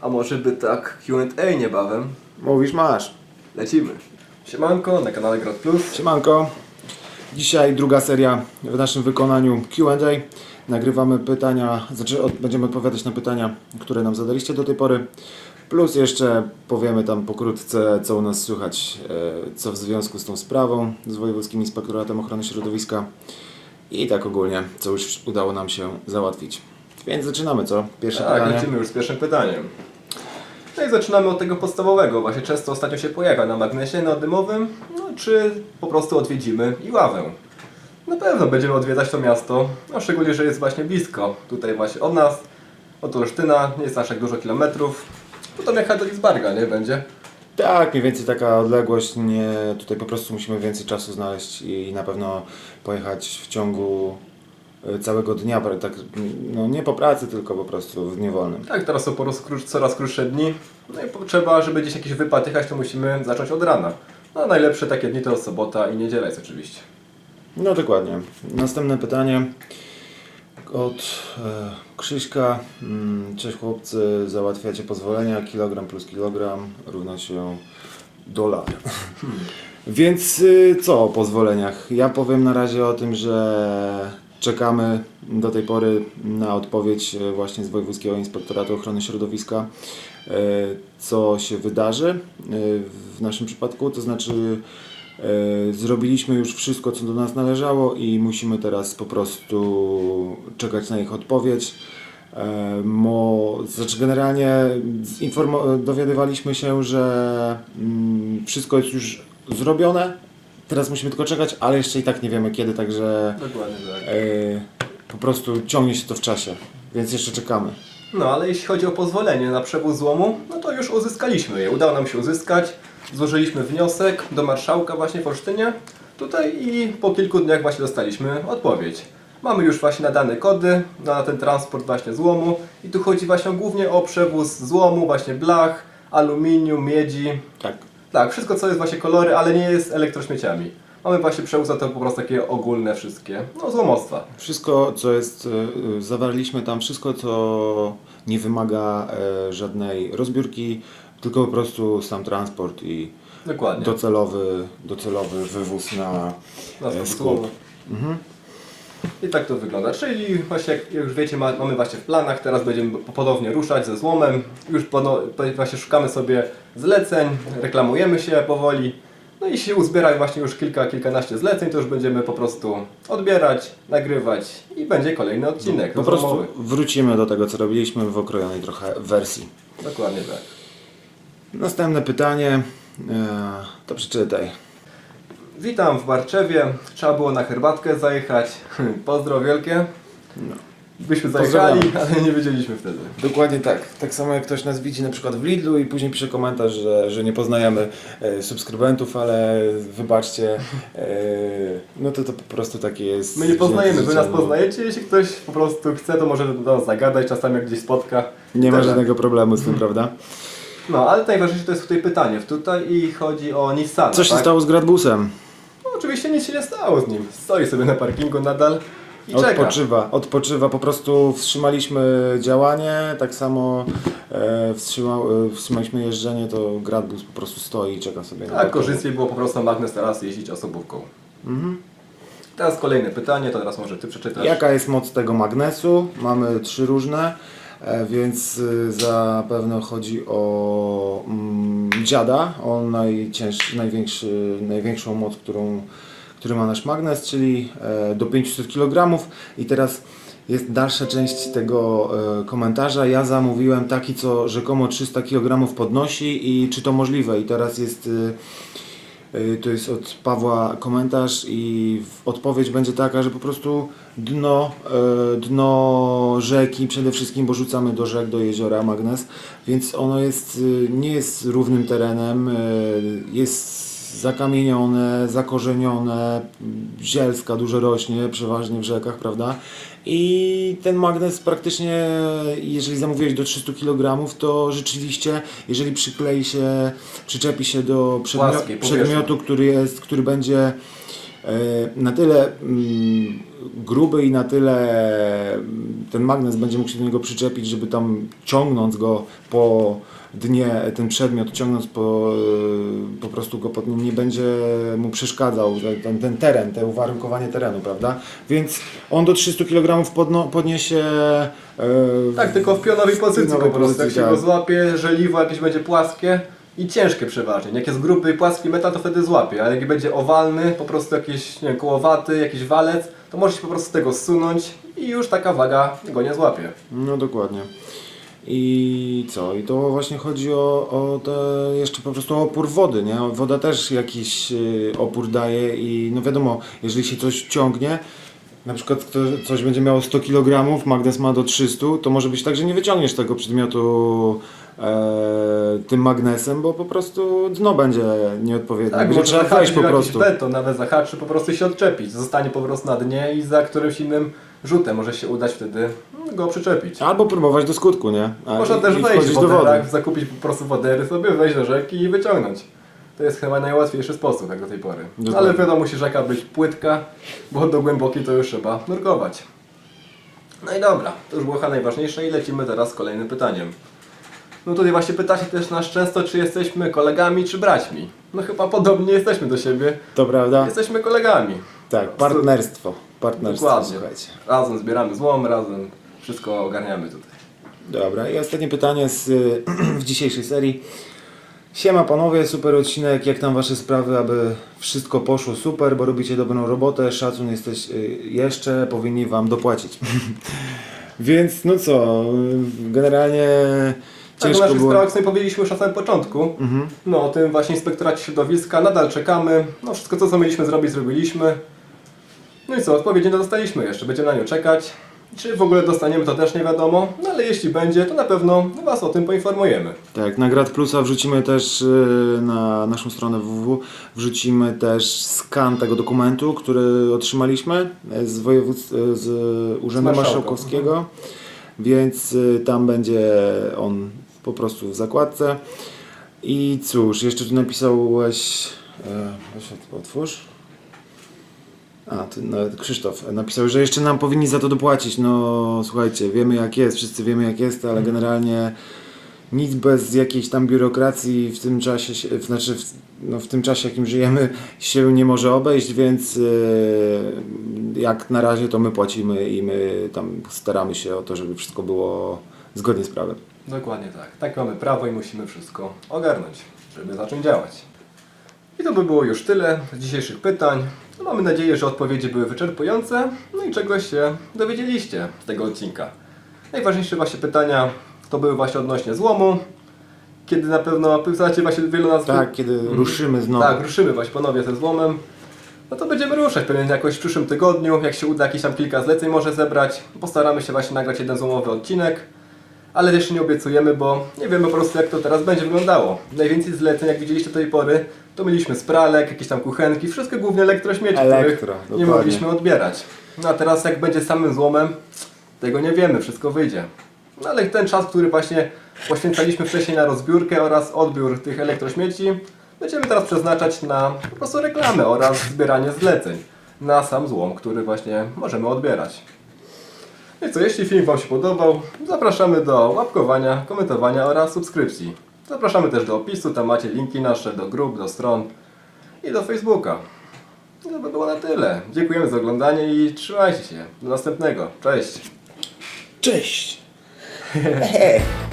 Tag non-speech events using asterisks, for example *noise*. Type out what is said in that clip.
A może by tak Q&A niebawem? Mówisz, masz. Lecimy. Siemanko, na kanale Grad Plus. Siemanko. Dzisiaj druga seria w naszym wykonaniu Q&A. Nagrywamy pytania, znaczy od, będziemy odpowiadać na pytania, które nam zadaliście do tej pory. Plus jeszcze powiemy tam pokrótce, co u nas słychać, e, co w związku z tą sprawą z Wojewódzkim Inspektoratem Ochrony Środowiska i tak ogólnie, co już udało nam się załatwić. Więc zaczynamy, co? Pierwsze Tak, pytanie. lecimy już z pierwszym pytaniem. No i zaczynamy od tego podstawowego. Właśnie często ostatnio się pojawia na magnesie neodymowym. No czy po prostu odwiedzimy Iławę? Na pewno będziemy odwiedzać to miasto, no szczególnie, że jest właśnie blisko. Tutaj właśnie od nas, od Olsztyna, nie jest aż tak dużo kilometrów. Potem jechać do Lidzbarga, nie będzie? Tak, mniej więcej taka odległość, nie, tutaj po prostu musimy więcej czasu znaleźć i na pewno pojechać w ciągu całego dnia, tak, no nie po pracy, tylko po prostu w dniu wolnym. Tak, teraz są po prostu coraz krótsze dni. No i potrzeba, żeby gdzieś jakiś wypad jechać, to musimy zacząć od rana. No a najlepsze takie dni to sobota i niedziela jest oczywiście. No dokładnie. Następne pytanie od e, Krzyśka. Mm, Cześć chłopcy, załatwiacie pozwolenia, kilogram plus kilogram równa się dolar. *laughs* Więc y, co o pozwoleniach? Ja powiem na razie o tym, że czekamy do tej pory na odpowiedź e, właśnie z Wojewódzkiego Inspektoratu Ochrony Środowiska, e, co się wydarzy e, w naszym przypadku, to znaczy zrobiliśmy już wszystko, co do nas należało i musimy teraz po prostu czekać na ich odpowiedź. Mo, znaczy generalnie dowiadywaliśmy się, że mm, wszystko jest już zrobione. Teraz musimy tylko czekać, ale jeszcze i tak nie wiemy kiedy, także Dokładnie tak. e, po prostu ciągnie się to w czasie, więc jeszcze czekamy. No ale jeśli chodzi o pozwolenie na przewóz złomu, no to już uzyskaliśmy je. Udało nam się uzyskać. Złożyliśmy wniosek do marszałka właśnie w Olsztynie. Tutaj i po kilku dniach właśnie dostaliśmy odpowiedź. Mamy już właśnie nadane kody na ten transport właśnie złomu i tu chodzi właśnie głównie o przewóz złomu, właśnie blach, aluminium, miedzi. Tak. Tak, wszystko co jest właśnie kolory, ale nie jest elektrośmieciami. Mamy właśnie przewóz, a to po prostu takie ogólne wszystkie, no złomostwa. Wszystko, co jest, e, e, zawarliśmy tam wszystko, co nie wymaga e, żadnej rozbiórki, tylko po prostu sam transport i Dokładnie. docelowy, docelowy wywóz na, Na skup skup. złomu. I tak to wygląda. Czyli właśnie jak już wiecie, ma, mamy właśnie w planach, teraz będziemy ponownie ruszać ze złomem. Już pono, właśnie szukamy sobie zleceń, reklamujemy się powoli. No i się uzbiera właśnie już kilka, kilkanaście zleceń, to już będziemy po prostu odbierać, nagrywać i będzie kolejny odcinek. Po prostu rozmowy. wrócimy do tego, co robiliśmy w okrojonej trochę wersji. Dokładnie tak. Następne pytanie, e, to przeczytaj. Witam w Barczewie. Trzeba było na herbatkę zajechać. *laughs* Pozdro wielkie. Byśmy zajechali, *laughs* ale nie wiedzieliśmy wtedy. Dokładnie tak. Tak samo jak ktoś nas widzi na przykład w Lidlu i później pisze komentarz, że, że nie poznajemy e, subskrybentów, ale wybaczcie, e, no to to po prostu takie jest. My nie poznajemy, wy nas no. poznajecie, jeśli ktoś po prostu chce, to może do nas zagadać, czasami jak gdzieś spotka. Nie ma Tyle. żadnego problemu z tym, prawda? No, ale najważniejsze to jest tutaj pytanie. Tutaj i chodzi o Nissana, Co się tak? stało z Gradbusem? Oczywiście nic się nie stało z nim. Stoi sobie na parkingu nadal i czeka. Odpoczywa, odpoczywa, po prostu wstrzymaliśmy działanie, tak samo e, wstrzyma, e, wstrzymaliśmy jeżdżenie, to Gradbus po prostu stoi i czeka sobie na Tak, parkingu. korzystniej było po prostu magnes teraz jeździć osobówką. Mhm. Teraz kolejne pytanie, to teraz może ty przeczytasz. Jaka jest moc tego magnesu? Mamy trzy różne, e, więc y, zapewne chodzi o mm, dziada, o najcięższy, największy, największą moc, którą, który ma nasz magnes, czyli e, do 500 kg. I teraz jest dalsza część tego e, komentarza. Ja zamówiłem taki, co rzekomo 300 kg podnosi i czy to możliwe? I teraz jest... Y, To jest od Pawła komentarz i odpowiedź będzie taka, że po prostu dno, e, dno rzeki przede wszystkim, bo rzucamy do rzek, do jeziora magnes, więc ono jest, nie jest równym terenem, jest zakamienione, zakorzenione, zielska dużo rośnie, przeważnie w rzekach, prawda? I ten magnes praktycznie, jeżeli zamówiłeś do 300 kg, to rzeczywiście, jeżeli przyklei się, przyczepi się do Płaskiej przedmiotu, który jest, który będzie na tyle mm, gruby i na tyle mm, ten magnes będzie mógł się do niego przyczepić, żeby tam ciągnąc go po dnie, ten przedmiot ciągnąc po, y, po prostu go pod nim nie będzie mu przeszkadzał ten, ten teren, te uwarunkowanie terenu, prawda? Więc on do 300 kg podno, podniesie y, Tak, tylko w pionowej pozycji pionowej po prostu. Jak pozycji, się tak. go złapie, żeliwo jakieś będzie płaskie i ciężkie przeważnie. Jak jest gruby i płaski metal, to wtedy złapie, ale jak będzie owalny, po prostu jakiś nie wiem, kołowaty, jakiś walec, to może się po prostu z tego zsunąć i już taka waga go nie złapie. No dokładnie. I co? I to właśnie chodzi o, o te jeszcze po prostu opór wody, nie? Woda też jakiś y, opór daje i no wiadomo, jeżeli się coś ciągnie, na przykład coś będzie miało 100 kg, magnes ma do 300, to może być tak, że nie wyciągniesz tego przedmiotu e, tym magnesem, bo po prostu dno będzie nieodpowiednie. Tak, może trzeba wejść po prostu. beton, nawet zahaczy, po prostu się odczepić. Zostanie po prostu na dnie i za którymś innym rzutem może się udać wtedy go przyczepić. Albo próbować do skutku, nie? A, Można i- też i wejść do wody. woderach, zakupić po prostu wodery sobie, wejść do rzeki i wyciągnąć. To jest chyba najłatwiejszy sposób jak do tej pory. Dokładnie. Ale wiadomo, musi rzeka być płytka, bo do głębokiej to już trzeba nurkować. No i dobra, to już było chyba najważniejsze i lecimy teraz z kolejnym pytaniem. No tutaj właśnie pytacie też nas często, czy jesteśmy kolegami, czy braćmi. No chyba podobnie jesteśmy do siebie. To prawda? Jesteśmy kolegami. Tak, partnerstwo. Partnerstwo, Dokładnie. słuchajcie. Razem zbieramy złom, razem wszystko ogarniamy tutaj. Dobra, i ostatnie pytanie z, *clears throat* w dzisiejszej serii. Siema panowie, super odcinek, jak tam wasze sprawy, aby wszystko poszło super, bo robicie dobrą robotę, szacun jesteś y, jeszcze, powinni wam dopłacić. *laughs* Więc no co, generalnie Tak, o ciężko naszych było... sprawach sobie powiedzieliśmy już na samym początku. No, o tym właśnie inspektoracie środowiska, nadal czekamy. No, wszystko co, co mieliśmy zrobić, zrobiliśmy. No i co, odpowiedzi nie dostaliśmy jeszcze, będziemy na nią czekać. Czy w ogóle dostaniemy, to też nie wiadomo, no ale jeśli będzie, to na pewno Was o tym poinformujemy. Tak, na Grad Plusa wrzucimy też y, na naszą stronę www, wrzucimy też skan tego dokumentu, który otrzymaliśmy e, z, województw, e, z Urzędu Marszałka. Marszałkowskiego, więc y, tam będzie on po prostu w zakładce. I cóż, jeszcze tu napisałeś, weź ot- otwórz. A, ty, no, Krzysztof napisał, że jeszcze nam powinni za to dopłacić. No słuchajcie, wiemy jak jest, wszyscy wiemy jak jest, ale generalnie nic bez jakiejś tam biurokracji w tym czasie, się- znaczy w, no, w tym czasie jakim żyjemy się nie może obejść, więc e, jak na razie to my płacimy i my tam staramy się o to, żeby wszystko było zgodnie z prawem. Dokładnie tak. Tak mamy prawo i musimy wszystko ogarnąć, żeby zacząć działać. I to by było już tyle z dzisiejszych pytań. No, mamy nadzieję, że odpowiedzi były wyczerpujące, no i czegoś się dowiedzieliście z tego odcinka. Najważniejsze właśnie pytania to były właśnie odnośnie złomu, kiedy na pewno pytacie właśnie wielu nas... Tak, kiedy ruszymy znowu. Tak, ruszymy właśnie ponownie ze złomem. No to będziemy ruszać pewnie jakoś w przyszłym tygodniu, jak się uda jakieś tam kilka zleceń może zebrać. Postaramy się właśnie nagrać jeden złomowy odcinek. Ale jeszcze nie obiecujemy, bo nie wiemy po prostu jak to teraz będzie wyglądało. Najwięcej zleceń, jak widzieliście do tej pory, to mieliśmy z pralek, jakieś tam kuchenki, wszystkie głównie elektrośmieci, Elektro, których nie dokładnie. mogliśmy odbierać. No a teraz jak będzie samym złomem, tego nie wiemy, wszystko wyjdzie. No ale ten czas, który właśnie poświęcaliśmy wcześniej na rozbiórkę oraz odbiór tych elektrośmieci, będziemy teraz przeznaczać na po prostu reklamę oraz zbieranie zleceń na sam złom, który właśnie możemy odbierać. No I co, jeśli film Wam się podobał, zapraszamy do łapkowania, komentowania oraz subskrypcji. Zapraszamy też do opisu, tam macie linki nasze do grup, do stron i do Facebooka. I to by było na tyle. Dziękujemy za oglądanie i trzymajcie się. Do następnego. Cześć! Cześć! *laughs*